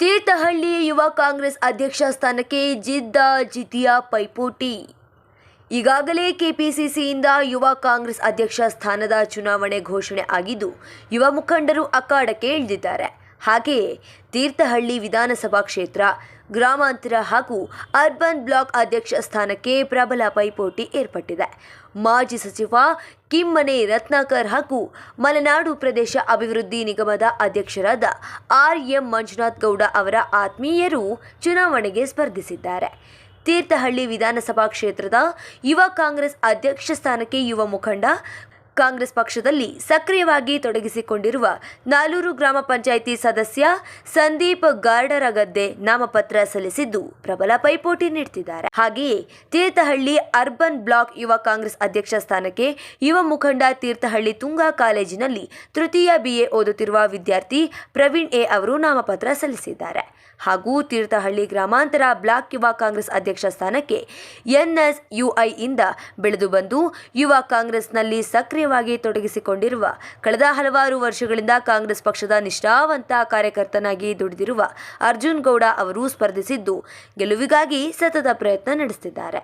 ತೀರ್ಥಹಳ್ಳಿ ಯುವ ಕಾಂಗ್ರೆಸ್ ಅಧ್ಯಕ್ಷ ಸ್ಥಾನಕ್ಕೆ ಜಿದ್ದ ಜಿತಿಯ ಪೈಪೋಟಿ. ಈಗಾಗಲೇ ಕೆಪಿಸಿಸಿಯಿಂದ ಯುವ ಕಾಂಗ್ರೆಸ್ ಅಧ್ಯಕ್ಷ ಸ್ಥಾನದ ಚುನಾವಣೆ ಘೋಷಣೆ ಆಗಿದ್ದು, ಯುವ ಮುಖಂಡರು ಅಖಾಡಕ್ಕೆ ಇಳಿದಿದ್ದಾರೆ. ಹಾಗೆಯೇ ತೀರ್ಥಹಳ್ಳಿ ವಿಧಾನಸಭಾ ಕ್ಷೇತ್ರ, ಗ್ರಾಮಾಂತರ ಹಾಗೂ ಅರ್ಬನ್ ಬ್ಲಾಕ್ ಅಧ್ಯಕ್ಷ ಸ್ಥಾನಕ್ಕೆ ಪ್ರಬಲ ಪೈಪೋಟಿ ಏರ್ಪಟ್ಟಿದೆ. ಮಾಜಿ ಸಚಿವ ಕಿಮ್ಮನೆ ರತ್ನಾಕರ್ ಹಾಗೂ ಮಲೆನಾಡು ಪ್ರದೇಶ ಅಭಿವೃದ್ಧಿ ನಿಗಮದ ಅಧ್ಯಕ್ಷರಾದ ಆರ್ ಎಂ ಮಂಜುನಾಥ್ ಗೌಡ ಅವರ ಆತ್ಮೀಯರು ಚುನಾವಣೆಗೆ ಸ್ಪರ್ಧಿಸಿದ್ದಾರೆ. ತೀರ್ಥಹಳ್ಳಿ ವಿಧಾನಸಭಾ ಕ್ಷೇತ್ರದ ಯುವ ಕಾಂಗ್ರೆಸ್ ಅಧ್ಯಕ್ಷ ಸ್ಥಾನಕ್ಕೆ ಯುವ ಮುಖಂಡ ಕಾಂಗ್ರೆಸ್ ಪಕ್ಷದಲ್ಲಿ ಸಕ್ರಿಯವಾಗಿ ತೊಡಗಿಸಿಕೊಂಡಿರುವ ನಾಲೂರು ಗ್ರಾಮ ಪಂಚಾಯಿತಿ ಸದಸ್ಯ ಸಂದೀಪ್ ಗಾರ್ಡರಗದ್ದೆ ನಾಮಪತ್ರ ಸಲ್ಲಿಸಿದ್ದು ಪ್ರಬಲ ಪೈಪೋಟಿ ನೀಡುತ್ತಿದ್ದಾರೆ ಹಾಗೆಯೇ ತೀರ್ಥಹಳ್ಳಿ ಅರ್ಬನ್ ಬ್ಲಾಕ್ ಯುವ ಕಾಂಗ್ರೆಸ್ ಅಧ್ಯಕ್ಷ ಸ್ಥಾನಕ್ಕೆ ಯುವ ಮುಖಂಡ ತೀರ್ಥಹಳ್ಳಿ ತುಂಗಾ ಕಾಲೇಜಿನಲ್ಲಿ ತೃತೀಯ ಬಿಎ ಓದುತ್ತಿರುವ ವಿದ್ಯಾರ್ಥಿ ಪ್ರವೀಣ್ ಎ ಅವರು ನಾಮಪತ್ರ ಸಲ್ಲಿಸಿದ್ದಾರೆ. ಹಾಗೂ ತೀರ್ಥಹಳ್ಳಿ ಗ್ರಾಮಾಂತರ ಬ್ಲಾಕ್ ಯುವ ಕಾಂಗ್ರೆಸ್ ಅಧ್ಯಕ್ಷ ಸ್ಥಾನಕ್ಕೆ ಎನ್ಎಸ್ ಯುಐಯಿಂದ ಬೆಳೆದು ಬಂದು ಯುವ ಕಾಂಗ್ರೆಸ್ನಲ್ಲಿ ಸಕ್ರಿಯವಾಗಿ ತೊಡಗಿಸಿಕೊಂಡಿರುವ ಕಳೆದ ಹಲವಾರು ವರ್ಷಗಳಿಂದ ಕಾಂಗ್ರೆಸ್ ಪಕ್ಷದ ನಿಷ್ಠಾವಂತ ಕಾರ್ಯಕರ್ತನಾಗಿ ದುಡಿದಿರುವ ಅರ್ಜುನ್ ಗೌಡ ಅವರು ಸ್ಪರ್ಧಿಸಿದ್ದು ಗೆಲುವಿಗಾಗಿ ಸತತ ಪ್ರಯತ್ನ ನಡೆಸುತ್ತಿದ್ದಾರೆ.